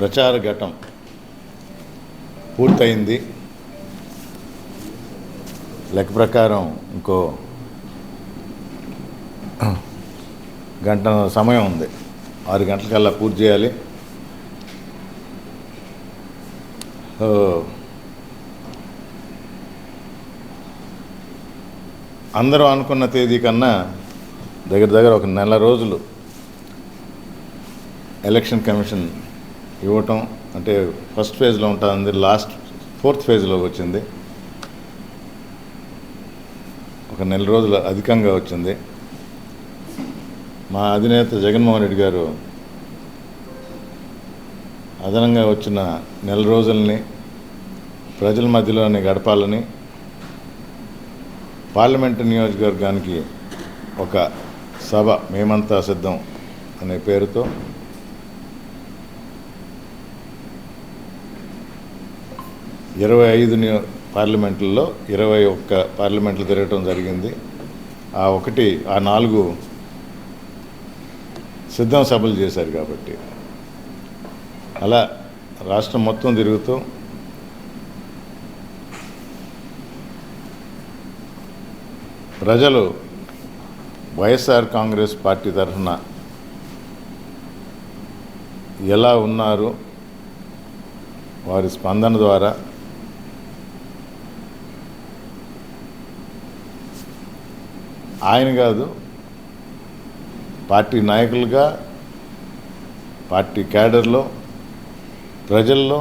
ప్రచార ఘటం పూర్తయింది. లెక్క ప్రకారం ఇంకో గంట సమయం ఉంది. ఆరు గంటలకల్లా పూర్తి చేయాలి. అందరూ అనుకున్న తేదీ కన్నా దగ్గర దగ్గర ఒక నెల రోజులు ఎలక్షన్ కమిషన్ ఇవ్వటం అంటే ఫస్ట్ ఫేజ్లో ఉంటుంది లాస్ట్ ఫోర్త్ ఫేజ్లో వచ్చింది. ఒక నెల రోజులు అధికంగా వచ్చింది. మా అధినేత జగన్మోహన్ రెడ్డి గారు అదనంగా వచ్చిన నెల రోజుల్ని ప్రజల మధ్యలోనే గడపాలని పార్లమెంటు నియోజకవర్గానికి ఒక సభ మేమంతా సిద్ధం అనే పేరుతో ఇరవై ఐదు పార్లమెంట్లలో ఇరవై ఒక్క పార్లమెంట్లు తిరగటం జరిగింది. ఆ ఒకటి ఆ నాలుగు సిద్ధం సభలు చేశారు కాబట్టి. అలా రాష్ట్రం మొత్తం తిరుగుతూ ప్రజలు వైఎస్ఆర్ కాంగ్రెస్ పార్టీ తరఫున ఎలా ఉన్నారు? వారి స్పందన ద్వారా ఆయన కాదు పార్టీ నాయకులుగా పార్టీ క్యాడర్లో ప్రజల్లో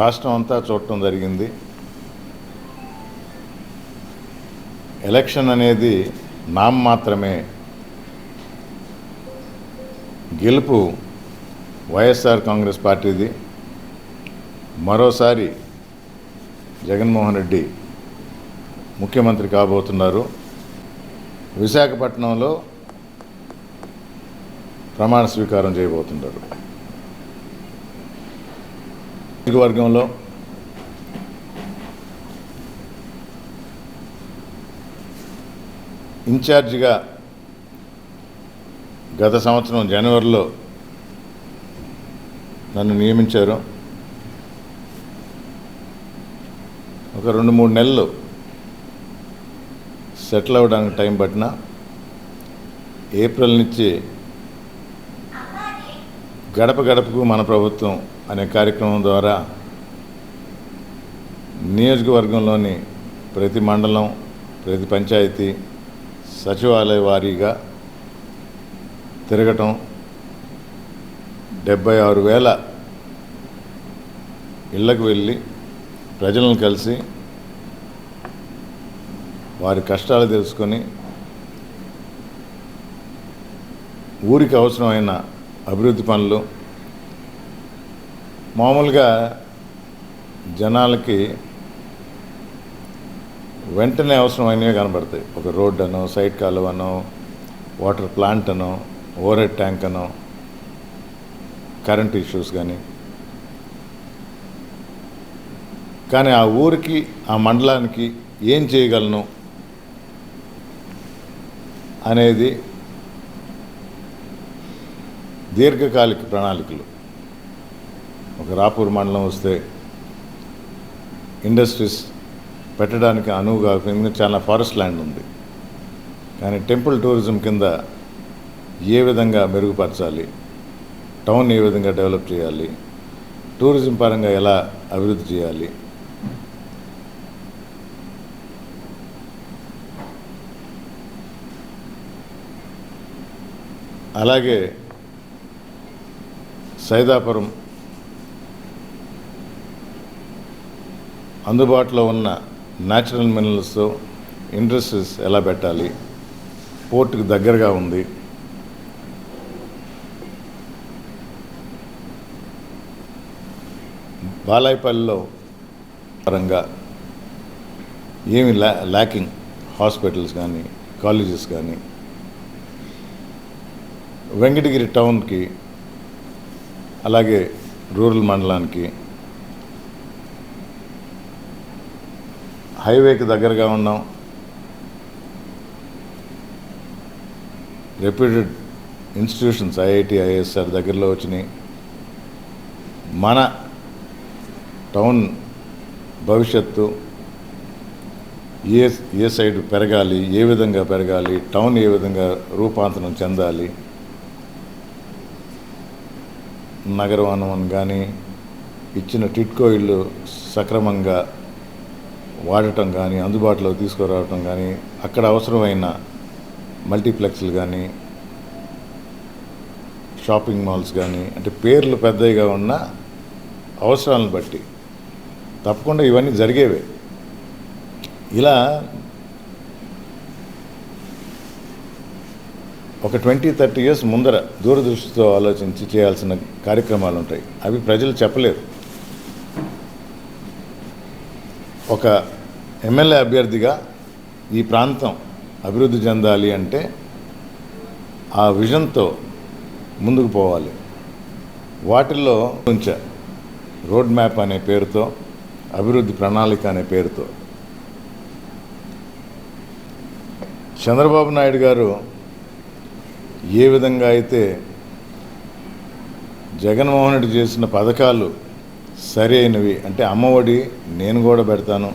రాష్ట్రం అంతా చూడటం జరిగింది. ఎలక్షన్ అనేది నామ మాత్రమే. గెలుపు వైఎస్ఆర్ కాంగ్రెస్ పార్టీది. మరోసారి జగన్మోహన్ రెడ్డి ముఖ్యమంత్రి కాబోతున్నారు. విశాఖపట్నంలో ప్రమాణ స్వీకారం చేయబోతున్నారు వర్గంలో ఇన్ఛార్జిగా గత సంవత్సరం జనవరిలో నన్ను నియమించారు. ఒక రెండు మూడు నెలలు సెటిల్ అవ్వడానికి టైం పట్టినా ఏప్రిల్ నుంచి గడప గడపకు మన ప్రభుత్వం అనే కార్యక్రమం ద్వారా నియోజకవర్గంలోని ప్రతి మండలం ప్రతి పంచాయతీ సచివాలయ వారీగా తిరగటం డెబ్బై ఆరు వేల ఇళ్ళకు వెళ్ళి ప్రజలను కలిసి వారి కష్టాలు తెలుసుకొని ఊరికి అవసరమైన అభివృద్ధి పనులు మామూలుగా జనాలకి వెంటనే అవసరమైనవి కనబడతాయి. ఒక రోడ్ అనో సైడ్ కాలువ అనో వాటర్ ప్లాంట్ అనో ఓవర్ హెడ్ ట్యాంక్ అనో కరెంట్ ఇష్యూస్ కానీ కానీ ఆ ఊరికి ఆ మండలానికి ఏం చేయగలను? అనేది దీర్ఘకాలిక ప్రణాళికలు. ఒక రాపూర్ మండలం వస్తే ఇండస్ట్రీస్ పెట్టడానికి అనువుగా ఎందుకంటే చాలా ఫారెస్ట్ ల్యాండ్ ఉంది. కానీ టెంపుల్ టూరిజం కింద ఏ విధంగా మెరుగుపరచాలి టౌన్ ఏ విధంగా డెవలప్ చేయాలి టూరిజం పరంగా ఎలా అభివృద్ధి చేయాలి అలాగే సైదాపురం అందుబాటులో ఉన్న న్యాచురల్ మినరల్స్తో ఇండస్ట్రీస్ ఎలా పెట్టాలి? పోర్టుకు దగ్గరగా ఉంది. బాలాయపల్లిలో పరంగా ఏమి లా ల్యాకింగ్ హాస్పిటల్స్ కానీ కాలేజెస్ కానీ వెంకటగిరి టౌన్కి అలాగే రూరల్ మండలానికి హైవేకి దగ్గరగా ఉన్నాం. రెప్యూటెడ్ ఇన్స్టిట్యూషన్స్ ఐఐటి ఐఎస్ఆర్ దగ్గరలో వచ్చినాయి. మన టౌన్ భవిష్యత్తు ఏ ఏ సైడ్ పెరగాలి ఏ విధంగా పెరగాలి టౌన్ ఏ విధంగా రూపాంతరం చెందాలి నగరవనం కానీ ఇచ్చిన టిట్కో ఇళ్ళు సక్రమంగా వాడటం కానీ అందుబాటులో తీసుకురావటం కానీ అక్కడ అవసరమైన మల్టీప్లెక్స్లు కానీ షాపింగ్ మాల్స్ కానీ అంటే పేర్లు పెద్దవిగా ఉన్న అవసరాలను బట్టి తప్పకుండా ఇవన్నీ జరిగేవే. ఇలా ఒక ట్వంటీ థర్టీ ఇయర్స్ ముందర దూరదృష్టితో ఆలోచించి చేయాల్సిన కార్యక్రమాలు ఉంటాయి అవి ప్రజలు చెప్పలేరు. ఒక ఎమ్మెల్యే అభ్యర్థిగా ఈ ప్రాంతం అభివృద్ధి చెందాలి అంటే ఆ విజన్తో ముందుకు పోవాలి. వాటిల్లో కొంచెం రోడ్ మ్యాప్ అనే పేరుతో అభివృద్ధి ప్రణాళిక అనే పేరుతో. చంద్రబాబు నాయుడు గారు ఏ విధంగా అయితే జగన్మోహన్ రెడ్డి చేసిన పథకాలు సరైనవి అంటే అమ్మఒడి నేను కూడా పెడతాను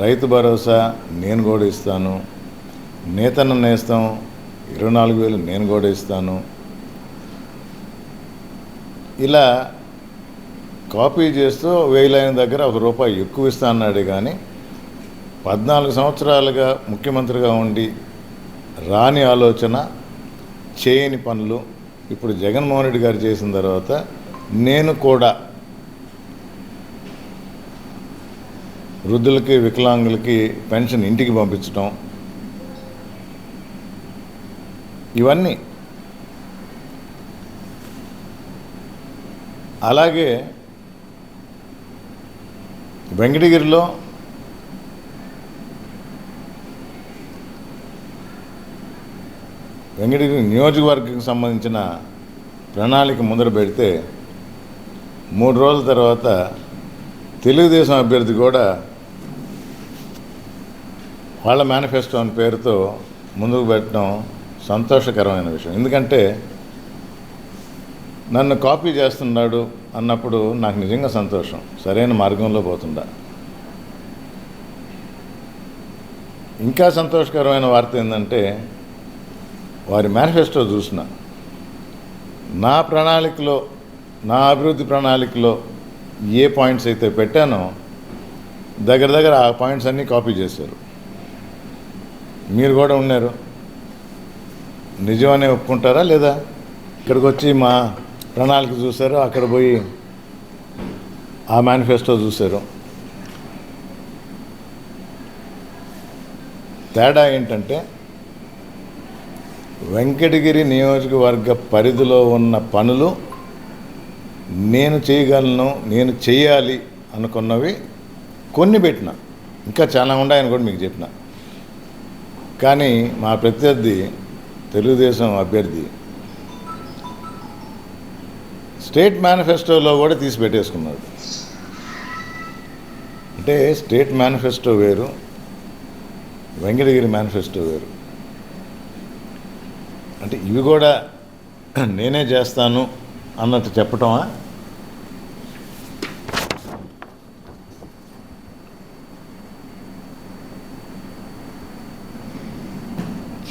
రైతు భరోసా నేను కూడా ఇస్తాను నేతన్న నేస్తాం ఇరవై నాలుగు వేలు నేను కూడా ఇస్తాను. ఇలా కాపీ చేస్తూ వేలైన దగ్గర ఒక రూపాయి ఎక్కువ ఇస్తా అన్నాడే కానీ పద్నాలుగు సంవత్సరాలుగా ముఖ్యమంత్రిగా ఉండి రాని ఆలోచన చేయని పనులు ఇప్పుడు జగన్మోహన్ రెడ్డి గారు చేసిన తర్వాత నేను కూడా వృద్ధులకి వికలాంగులకి పెన్షన్ ఇంటికి పంపించడం ఇవన్నీ. అలాగే వెంకటగిరిలో వెంకటగిరి నియోజకవర్గం సంబంధించిన ప్రణాళిక ముందర పెడితే మూడు రోజుల తర్వాత తెలుగుదేశం అభ్యర్థి కూడా వాళ్ళ మేనిఫెస్టో అనే పేరుతో ముందుకు పెట్టడం సంతోషకరమైన విషయం. ఎందుకంటే నన్ను కాపీ చేస్తున్నాడు అన్నప్పుడు నాకు నిజంగా సంతోషం. సరైన మార్గంలో పోతుందా ఇంకా సంతోషకరమైన వార్త ఏంటంటే వారి మేనిఫెస్టో చూసిన. నా ప్రణాళికలో నా అభివృద్ధి ప్రణాళికలో ఏ పాయింట్స్ అయితే పెట్టానో దగ్గర దగ్గర ఆ పాయింట్స్ అన్నీ కాపీ చేశారు. మీరు కూడా ఉన్నారు. నిజమనే ఒప్పుకుంటారా లేదా? ఇక్కడికి వచ్చి మా ప్రణాళిక చూశారు అక్కడ పోయి ఆ మేనిఫెస్టో చూశారు. తేడా ఏంటంటే వెంకటగిరి నియోజకవర్గ పరిధిలో ఉన్న పనులు నేను చేయగలను నేను చేయాలి అనుకున్నవి కొన్ని పెట్టిన. ఇంకా చాలా ఉన్నాయని కూడా మీకు చెప్పిన. కానీ మా ప్రత్యర్థి తెలుగుదేశం అభ్యర్థి స్టేట్ మేనిఫెస్టోలో కూడా తీసి పెట్టేసుకున్నాడు. అంటే స్టేట్ మేనిఫెస్టో వేరు వెంకటగిరి మేనిఫెస్టో వేరు. అంటే ఇవి కూడా నేనే చేస్తాను అన్నట్టు చెప్పటమా?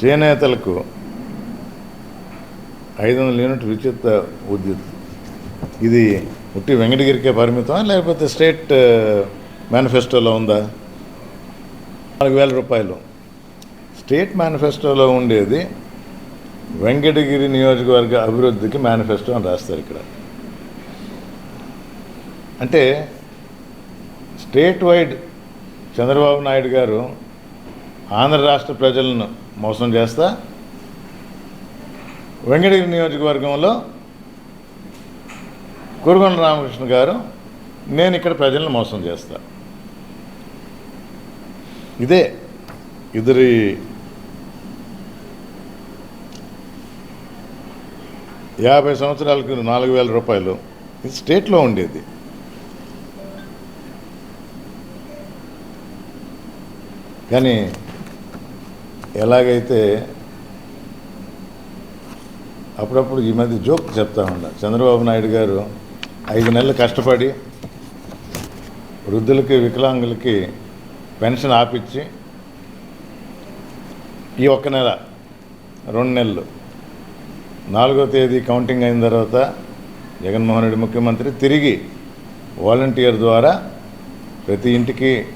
చేనేతలకు ఐదు వందల యూనిట్ విద్యుత్ ఉద్యుత్. ఇది ఉట్టి వెంకటగిరికే పరిమితమా లేకపోతే స్టేట్ మేనిఫెస్టోలో ఉందా? నాలుగు వేల రూపాయలు. స్టేట్ మేనిఫెస్టోలో ఉండేది వెంకటగిరి నియోజకవర్గ అభివృద్ధికి మేనిఫెస్టో అని రాస్తారు ఇక్కడ. అంటే స్టేట్ వైడ్ చంద్రబాబు నాయుడు గారు ఆంధ్ర రాష్ట్ర ప్రజలను మోసం చేస్తా వెంకటగిరి నియోజకవర్గంలో కురుగొండ రామకృష్ణ గారు నేను ఇక్కడ ప్రజలను మోసం చేస్తా. ఇదే ఇద్దరి యాభై సంవత్సరాలకు నాలుగు వేల రూపాయలు. ఇది స్టేట్లో ఉండేది. కానీ ఎలాగైతే అప్పుడప్పుడు ఈ మధ్య జోక్ చెప్తా ఉన్నా. చంద్రబాబు నాయుడు గారు ఐదు నెలలు కష్టపడి వృద్ధులకి వికలాంగులకి పెన్షన్ ఆపిచ్చి ఈ ఒక్క నెల రెండు నెలలు నాలుగో తేదీ కౌంటింగ్ అయిన తర్వాత జగన్మోహన్ రెడ్డి ముఖ్యమంత్రి తిరిగి వాలంటీర్ ద్వారా ప్రతి ఇంటికి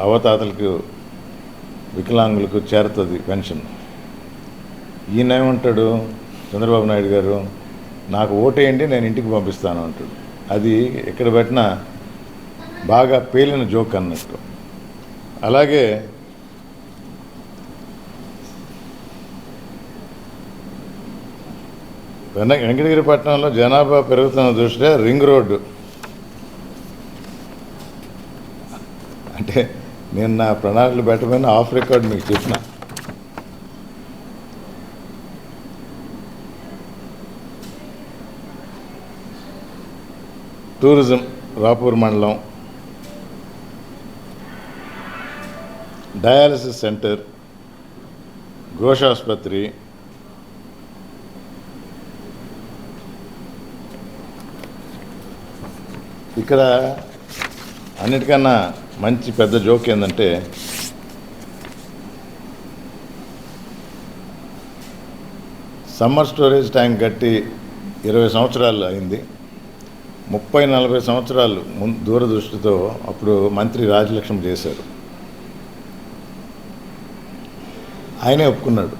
అవతాతలకు వికలాంగులకు చేరుతుంది పెన్షన్. ఈయన ఏమంటాడు? చంద్రబాబు నాయుడు గారు నాకు ఓటేయండి నేను ఇంటికి పంపిస్తాను అంటాడు. అది ఎక్కడ పెట్టినా బాగా పేలిన జోక్ అన్నట్టు. అలాగే వెన వెంకటగిరి పట్టణంలో జనాభా పెరుగుతున్న దృష్ట్యా రింగ్ రోడ్డు. అంటే నేను నా ప్రణాళికలు పెట్టమని ఆఫ్ రికార్డ్ మీకు చెప్పిన. టూరిజం రాపూర్ మండలం. Dialysis centre. ఘోషాసుపత్రి. ఇక్కడ అన్నిటికన్నా మంచి పెద్ద జోక్ ఏంటంటే సమ్మర్ స్టోరేజ్ ట్యాంక్ కట్టి ఇరవై సంవత్సరాలు అయింది. ముప్పై నలభై సంవత్సరాలు ముందు దూరదృష్టితో అప్పుడు మంత్రి రాజలక్ష్మి చేశారు. ఆయనే ఒప్పుకున్నాడు.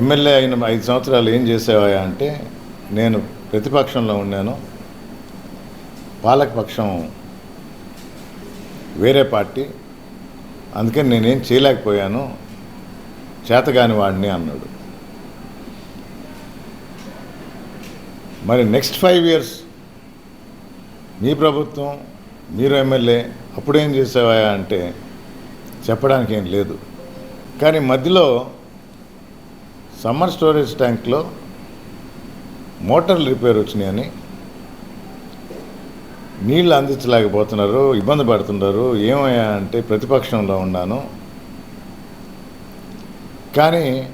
ఎమ్మెల్యే అయిన ఐదు సంవత్సరాలు ఏం చేసేవా అంటే నేను ప్రతిపక్షంలో ఉన్నాను పాలకపక్షం వేరే పార్టీ. అందుకని నేనేం చేయలేకపోయాను. చేతగాని వాడిని అన్నాడు. మరి నెక్స్ట్ ఫైవ్ ఇయర్స్ మీ ప్రభుత్వం మీరు ఎమ్మెల్యే అప్పుడేం చేసేవా అంటే చెప్పడానికి ఏం లేదు. కానీ మధ్యలో సమ్మర్ స్టోరేజ్ ట్యాంక్లో మోటార్లు రిపేర్ వచ్చినాయని నీళ్ళు అందించలేకపోతున్నారు ఇబ్బంది పడుతున్నారు ఏమయ్యా అంటే ప్రతిపక్షంలో ఉన్నాను. కానీ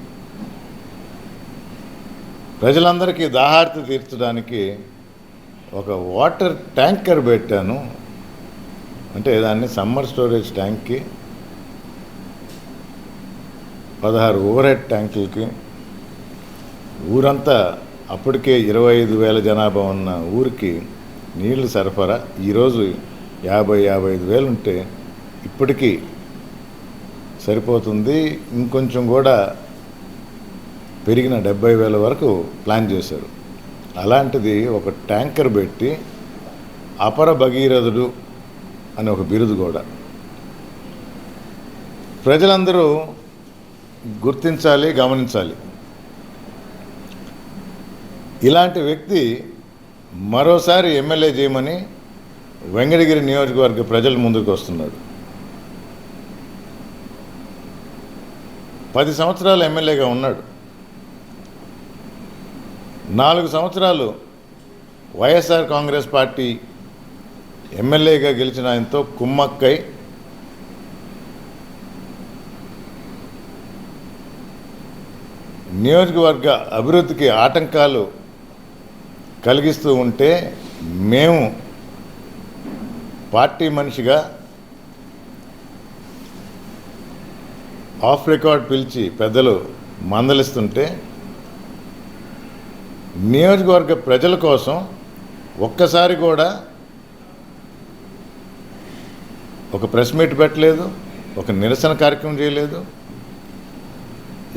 ప్రజలందరికీ దాహార్తి తీర్చడానికి ఒక వాటర్ ట్యాంకర్ పెట్టాను. అంటే దాన్ని సమ్మర్ స్టోరేజ్ ట్యాంక్కి పదహారు ఓవర్ హెడ్ ట్యాంకులకి. ఊరంతా అప్పటికే ఇరవై ఐదు వేల జనాభా ఉన్న ఊరికి నీళ్ళు సరఫరా ఈరోజు యాభై యాభై ఐదు వేలు ఉంటే ఇప్పటికీ సరిపోతుంది. ఇంకొంచెం కూడా పెరిగిన డెబ్బై వేల వరకు ప్లాన్ చేశారు. అలాంటిది ఒక ట్యాంకర్ పెట్టి అపర భగీరథుడు అని ఒక బిరుదు కూడా ప్రజలందరూ గుర్తించాలి గమనించాలి. ఇలాంటి వ్యక్తి మరోసారి ఎమ్మెల్యే చేయమని వెంకటగిరి నియోజకవర్గ ప్రజల ముందుకు వస్తున్నాడు పది సంవత్సరాలు ఎమ్మెల్యేగా ఉన్నాడు. నాలుగు సంవత్సరాలు వైఎస్ఆర్ కాంగ్రెస్ పార్టీ ఎమ్మెల్యేగా గెలిచిన ఆయనతో కుమ్మక్కై నియోజకవర్గ అభివృద్ధికి ఆటంకాలు కలిగిస్తూ ఉంటే మేము పార్టీ మనిషిగా ఆఫ్ రికార్డ్ పిలిచి పెద్దలు మందలిస్తుంటే నియోజకవర్గ ప్రజల కోసం ఒక్కసారి కూడా ఒక ప్రెస్ మీట్ పెట్టలేదు ఒక నిరసన కార్యక్రమం చేయలేదు.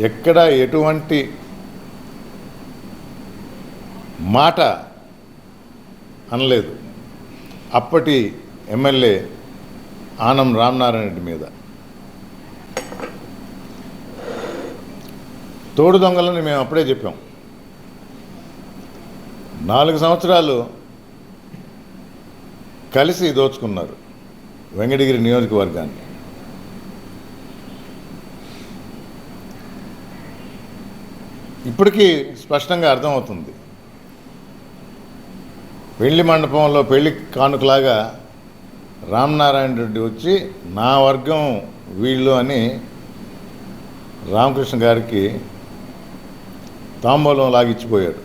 ఎక్కడ ఎటువంటి మాట అనలేదు. అప్పటి ఎమ్మెల్యే ఆనం రామనారాయణ రెడ్డి మీద. తోడు దొంగలని మేము అప్పుడే చెప్పాం. నాలుగు సంవత్సరాలు కలిసి దోచుకున్నారు వెంకటగిరి నియోజకవర్గాన్ని. ఇప్పటికీ స్పష్టంగా అర్థమవుతుంది. పెళ్ళి మండపంలో పెళ్ళి కానుకలాగా రామనారాయణ రెడ్డి వచ్చి నా వర్గం వీళ్ళు అని రామకృష్ణ గారికి తాంబూలం లాగిచ్చిపోయాడు.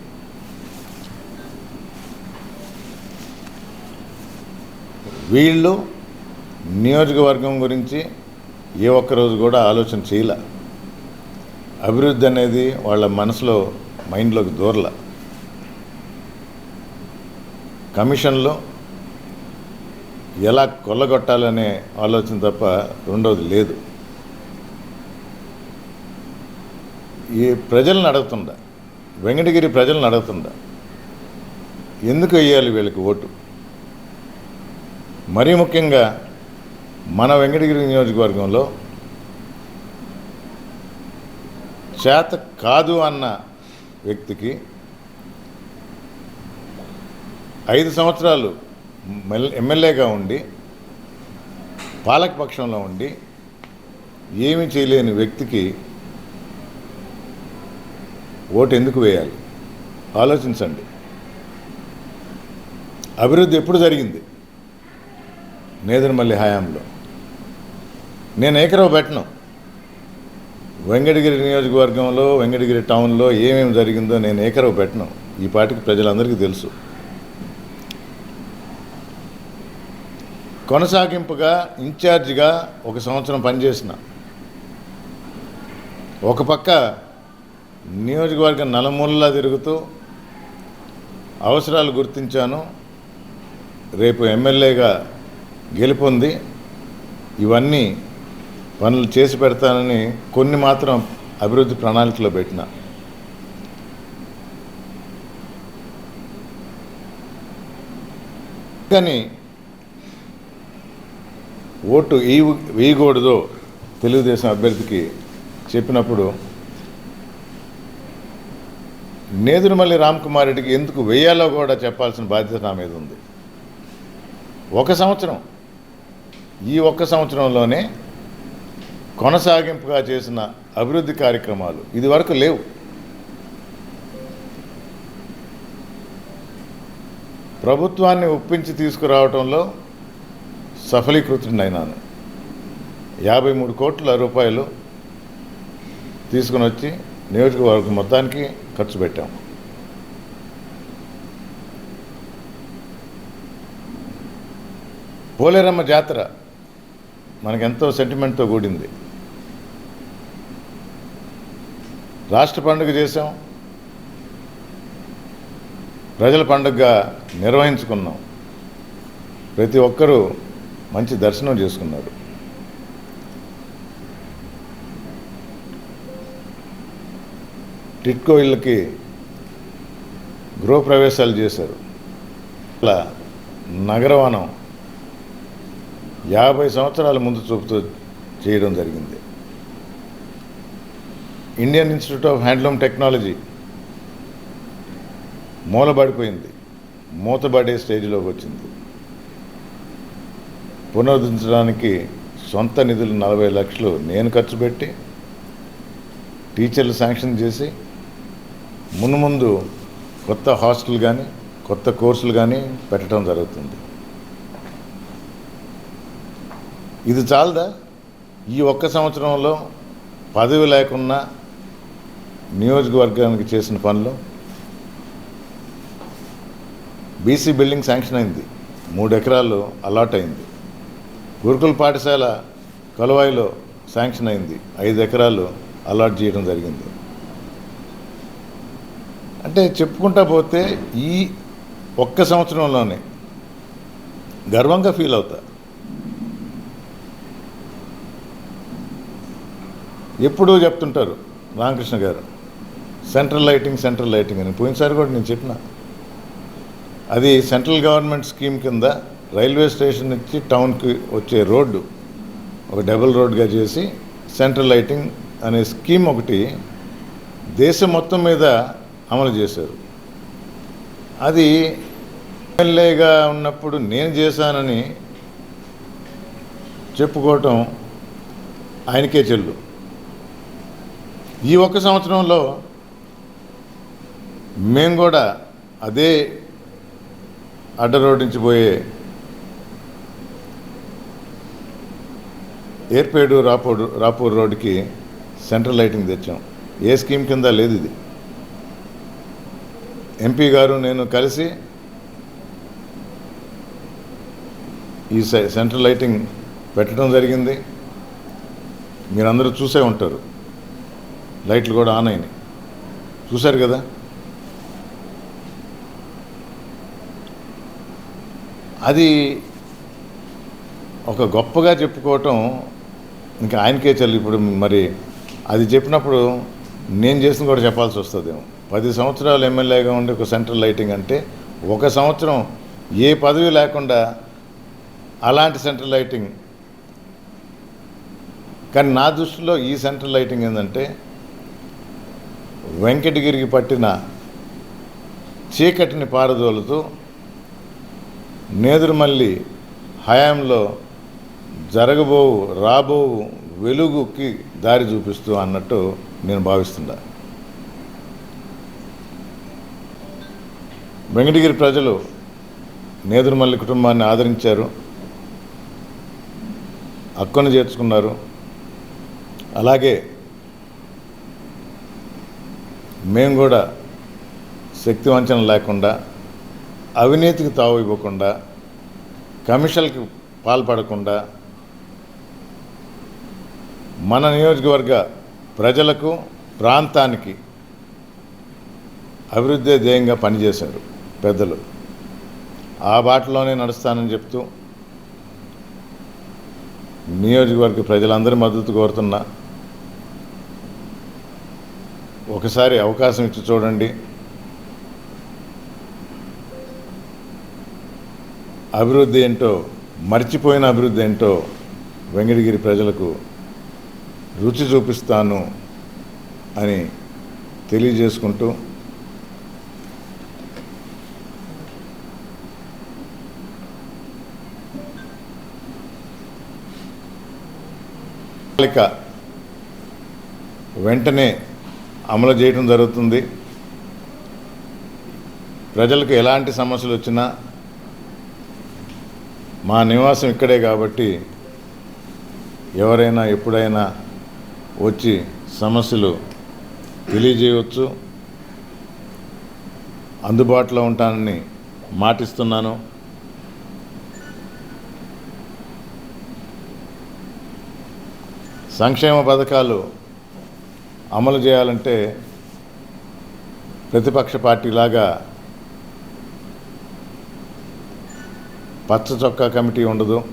వీళ్ళు నియోజకవర్గం గురించి ఏ ఒక్కరోజు కూడా ఆలోచన చేయాల. అభివృద్ధి అనేది వాళ్ళ మనసులో మైండ్లోకి దూరలే. కమిషన్లో ఎలా కొల్లగొట్టాలనే ఆలోచన తప్ప రెండవది లేదు. ఈ ప్రజలను అడుగుతుండ వెంకటగిరి ప్రజలను అడుగుతుండ ఎందుకు వేయాలి వీళ్ళకి ఓటు? మరీ ముఖ్యంగా మన వెంకటగిరి నియోజకవర్గంలో చేత కాదు అన్న వ్యక్తికి ఐదు సంవత్సరాలు ఎమ్మెల్యేగా ఉండి పాలకపక్షంలో ఉండి ఏమీ చేయలేని వ్యక్తికి ఓటు ఎందుకు వేయాలి? ఆలోచించండి. అభివృద్ధి ఎప్పుడు జరిగింది? నేదురుమల్లి హయాంలో. నేను ఏకరవ పెట్టను. వెంకటగిరి నియోజకవర్గంలో వెంకటగిరి టౌన్లో ఏమేమి జరిగిందో నేను ఏకరవ పెట్టను. ఈ పాటికి ప్రజలందరికీ తెలుసు. కొనసాగింపుగా ఇన్ఛార్జిగా ఒక సంవత్సరం పనిచేసిన. ఒక పక్క నియోజకవర్గం నలుమూలలా తిరుగుతూ అవసరాలు గుర్తించాను. రేపు ఎమ్మెల్యేగా గెలుపొంది. ఇవన్నీ పనులు చేసి పెడతానని కొన్ని మాత్రం అభివృద్ధి ప్రణాళికలో పెట్టిన. కానీ ఓటు వేయ వేయకూడదో తెలుగుదేశం అభ్యర్థికి చెప్పినప్పుడు నేదురుమల్లి రామ్కుమార్ రెడ్డికి ఎందుకు వేయాలో కూడా చెప్పాల్సిన బాధ్యత నా మీద ఉంది. ఒక సంవత్సరం ఈ ఒక్క సంవత్సరంలోనే కొనసాగింపుగా చేసిన అభివృద్ధి కార్యక్రమాలు ఇది వరకు లేవు. ప్రభుత్వాన్ని ఒప్పించి తీసుకురావటంలో సఫలీకృతుడినైనాను యాభై మూడు కోట్ల రూపాయలు తీసుకుని వచ్చి నియోజకవర్గం మొత్తానికి ఖర్చు పెట్టాం. పోలేరమ్మ జాతర మనకెంతో సెంటిమెంట్తో కూడింది. రాష్ట్ర పండుగ చేసాం ప్రజల పండుగగా నిర్వహించుకున్నాం. ప్రతి ఒక్కరూ మంచి దర్శనం చేసుకున్నారు టిట్కో ఇళ్ళకి గృహప్రవేశాలు చేశారు. అలా నగరవనం యాభై సంవత్సరాల ముందు చూపుతూ చేయడం జరిగింది. Indian institute of handloom technology మూలబడిపోయింది. మూతబడే స్టేజ్లోకి వచ్చింది. పునరుద్ధరించడానికి సొంత నిధులు నలభై లక్షలు నేను ఖర్చు పెట్టి టీచర్లు శాంక్షన్ చేసి మును ముందు కొత్త హాస్టల్ కానీ కొత్త కోర్సులు కానీ పెట్టడం జరుగుతుంది. ఇది చాలదా? ఈ ఒక్క సంవత్సరంలో పదవి లేకున్నా నియోజకవర్గానికి చేసిన పనులు. బీసీ బిల్డింగ్ శాంక్షన్ అయింది. మూడు ఎకరాలు అలాట్ అయింది. గురుకుల పాఠశాల కలువాయిలో శాంక్షన్ అయింది. ఐదు ఎకరాలు అలాట్ చేయడం జరిగింది. అంటే చెప్పుకుంటా పోతే ఈ ఒక్క సంవత్సరంలోనే గర్వంగా ఫీల్ అవుతా. ఎప్పుడూ చెప్తుంటారు రామకృష్ణ గారు సెంట్రల్ లైటింగ్ సెంట్రల్ లైటింగ్ అని. పోయినసారి కూడా నేను చెప్పిన. అది సెంట్రల్ గవర్నమెంట్ స్కీమ్ కింద రైల్వే స్టేషన్ నుంచి టౌన్కి వచ్చే రోడ్డు ఒక డబుల్ రోడ్గా చేసి సెంట్రల్ లైటింగ్ అనే స్కీమ్ ఒకటి దేశం మొత్తం మీద అమలు చేశారు. అది ఎమ్మెల్యేగా ఉన్నప్పుడు నేను చేశానని చెప్పుకోవటం ఆయనకే చెల్లు. ఈ ఒక్క సంవత్సరంలో మేము కూడా అదే అడ్డ రోడ్ నుంచి పోయే ఏర్పేడు రాపూర్ రాపూర్ రోడ్డుకి సెంట్రల్ లైటింగ్ తెచ్చాం. ఏ స్కీమ్ కింద లేదు ఇది. ఎంపీ గారు నేను కలిసి ఈ సెంట్రల్ లైటింగ్ పెట్టడం జరిగింది. మీరందరూ చూసే ఉంటారు. లైట్లు కూడా ఆన్ అయినాయి. చూశారు కదా? అది ఒక గొప్పగా చెప్పుకోవటం ఇంకా ఆయనకే చెల్లి ఇప్పుడు మరి అది చెప్పినప్పుడు నేను చేసిన కూడా చెప్పాల్సి వస్తుందేమో. పది సంవత్సరాలు ఎమ్మెల్యేగా ఉండే ఒక సెంట్రల్ లైటింగ్ అంటే ఒక సంవత్సరం ఏ పదవి లేకుండా అలాంటి సెంట్రల్ లైటింగ్. కానీ నా దృష్టిలో ఈ సెంట్రల్ లైటింగ్ ఏంటంటే వెంకటగిరికి పట్టిన చీకటిని పారదోలుతూ నేదురుమల్లి హయాంలో జరగబోవు రాబోవు వెలుగుకి దారి చూపిస్తూ అన్నట్టు నేను భావిస్తున్నా. వెంకటగిరి ప్రజలు నేదురుమల్లి కుటుంబాన్ని ఆదరించారు. అక్కను చేర్చుకున్నారు. అలాగే మేము కూడా శక్తి వంచన లేకుండా అవినీతికి తావు ఇవ్వకుండా కమిషన్కి పాల్పడకుండా మన నియోజకవర్గ ప్రజలకు ప్రాంతానికి అభివృద్ధి ధ్యేయంగా పనిచేశారు పెద్దలు. ఆ బాటలోనే నడుస్తానని చెప్తూ నియోజకవర్గ ప్రజలందరి మద్దతు కోరుతున్నా. ఒకసారి అవకాశం ఇచ్చి చూడండి. అభివృద్ధి ఏంటో మర్చిపోయిన అభివృద్ధి ఏంటో వెంకటగిరి ప్రజలకు రుచి చూపిస్తాను అని తెలియజేసుకుంటూ వెంటనే అమలు చేయడం జరుగుతుంది. ప్రజలకు ఎలాంటి సమస్యలు వచ్చినా మా నివాసం ఇక్కడే కాబట్టి ఎవరైనా ఎప్పుడైనా వచ్చి సమస్యలు తెలియజేయవచ్చు. అందుబాటులో ఉంటానని మాటిస్తున్నాను. సంక్షేమ పథకాలు అమలు చేయాలంటే ప్రతిపక్ష పార్టీలాగా పచ్చ చొక్కా కమిటీ ఉండదు.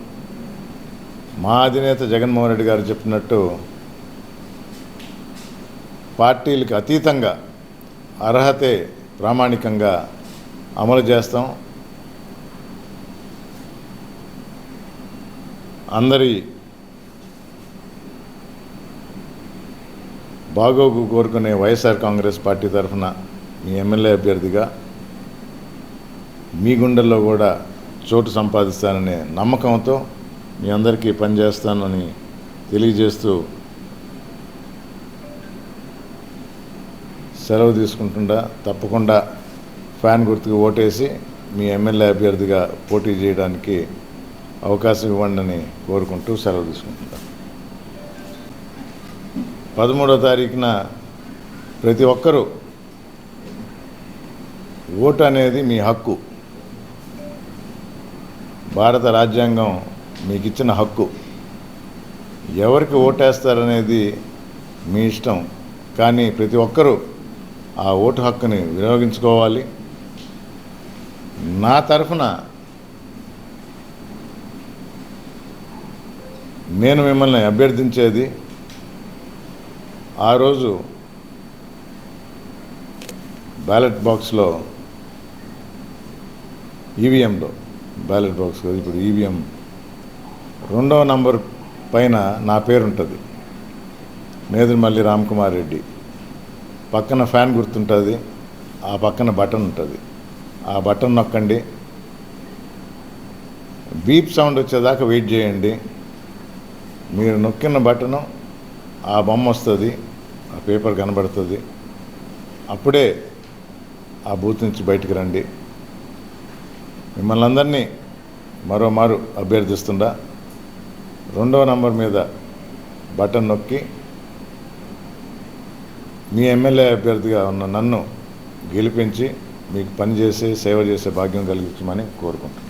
మా అధినేత జగన్మోహన్ రెడ్డి గారు చెప్పినట్టు పార్టీలకు అతీతంగా అర్హతే ప్రామాణికంగా అమలు చేస్తాం. అందరి బాగోగు కోరుకునే వైఎస్ఆర్ కాంగ్రెస్ పార్టీ తరఫున మీ ఎమ్మెల్యే అభ్యర్థిగా మీ గుండెల్లో కూడా చోటు సంపాదిస్తాననే నమ్మకంతో మీ అందరికీ పనిచేస్తానని తెలియజేస్తూ సెలవు తీసుకుంటుండా తప్పకుండా ఫ్యాన్ గుర్తుకు ఓటేసి మీ ఎమ్మెల్యే అభ్యర్థిగా పోటీ చేయడానికి అవకాశం ఇవ్వండి కోరుకుంటూ సెలవు తీసుకుంటుంటా పదమూడో తారీఖున ప్రతి ఒక్కరూ ఓటు అనేది మీ హక్కు. భారత రాజ్యాంగం మీకు ఇచ్చిన హక్కు. ఎవరికి ఓటేస్తారనేది మీ ఇష్టం. కానీ ప్రతి ఒక్కరూ ఆ ఓటు హక్కుని వినియోగించుకోవాలి. నా తరఫున నేను మిమ్మల్ని అభ్యర్థించేది ఆ రోజు బ్యాలెట్ బాక్స్లో ఈవీఎంలో బ్యాలెట్ బాక్స్ ఇప్పుడు ఈవీఎం రెండవ నంబర్ పైన నా పేరు ఉంటుంది నేదురుమల్లి రామ్కుమార్ రెడ్డి. పక్కన ఫ్యాన్ గుర్తుంటుంది ఆ పక్కన బటన్ ఉంటుంది. ఆ బటన్ నొక్కండి. బీప్ సౌండ్ వచ్చేదాకా వెయిట్ చేయండి. మీరు నొక్కిన బటను ఆ బొమ్మ వస్తుంది ఆ పేపర్ కనబడుతుంది. అప్పుడే ఆ బూత్ నుంచి బయటకు రండి. మిమ్మల్ని అందరినీ మరోమారు అభ్యర్థిస్తుండా. రెండవ నంబర్ మీద బటన్ నొక్కి మీ ఎమ్మెల్యే అభ్యర్థిగా ఉన్న నన్ను గెలిపించి మీకు పనిచేసే సేవ చేసే భాగ్యం కలిగించమని కోరుకుంటున్నాను.